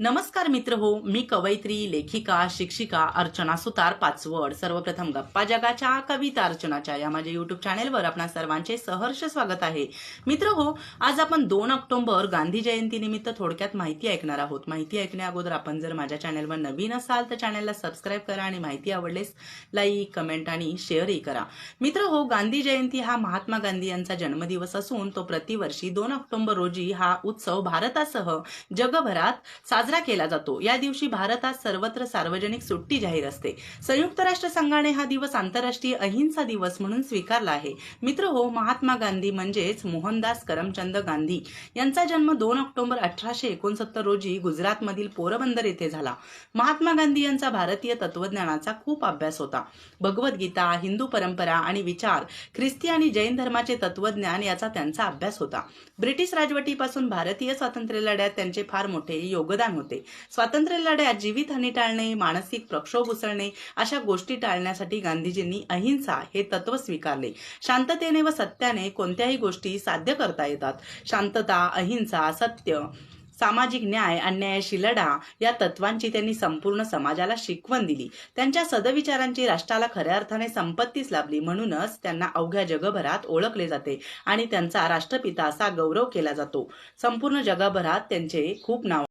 नमस्कार मित्र हो मी कवयित्री लेखिका शिक्षिका अर्चना सुतार पाचवड. सर्वप्रथम गप्पा जगाच्या कविता अर्चनाच्या या माझ्या युट्यूब चॅनेलवर आपणा सर्वांचे सहर्ष स्वागत आहे. मित्र हो आज आपण दोन ऑक्टोबर गांधी जयंती निमित्त थोडक्यात माहिती ऐकणार आहोत. माहिती ऐकण्या अगोदर आपण जर माझ्या चॅनेलवर नवीन असाल तर चॅनेलला सबस्क्राईब करा आणि माहिती आवडलेस लाईक कमेंट आणि शेअरही करा. मित्र हो गांधी जयंती हा महात्मा गांधी यांचा जन्मदिवस असून तो प्रतिवर्षी दोन ऑक्टोबर रोजी हा उत्सव भारतासह जगभरात साजरा केला जातो. या दिवशी भारतात सर्वत्र सार्वजनिक सुट्टी जाहीर असते. संयुक्त राष्ट्र संघाने हा दिवस आंतरराष्ट्रीय अहिंसा दिवस म्हणून स्वीकारला आहे. मित्र हो महात्मा गांधी म्हणजेच मोहनदास करमचंद गांधी यांचा जन्म दोन ऑक्टोबर अठराशे एकोणसत्तर रोजी गुजरातमधील पोरबंदर येथे झाला. महात्मा गांधी यांचा भारतीय तत्वज्ञानाचा खूप अभ्यास होता. भगवद्गीता हिंदू परंपरा आणि विचार ख्रिस्ती आणि जैन धर्माचे तत्वज्ञान याचा त्यांचा अभ्यास होता. ब्रिटिश राजवटीपासून भारतीय स्वातंत्र्य लढ्यात त्यांचे फार मोठे योगदान होते. स्वातंत्र्य लढ्यात जीवितहानी टाळणे मानसिक प्रक्षोभ उसळणे अशा गोष्टी टाळण्यासाठी गांधीजींनी अहिंसा हे तत्व स्वीकारले. शांततेने व सत्याने कोणत्याही गोष्टी साध्य करता येतात. शांतता अहिंसा सत्य सामाजिक न्याय अन्यायाशी लढा या तत्वांची त्यांनी संपूर्ण समाजाला शिकवण दिली. त्यांच्या सदविचारांची राष्ट्राला खऱ्या अर्थाने संपत्तीच लाभली म्हणूनच त्यांना अवघ्या जगभरात ओळखले जाते आणि त्यांचा राष्ट्रपिता असा गौरव केला जातो. संपूर्ण जगभरात त्यांचे खूप नाव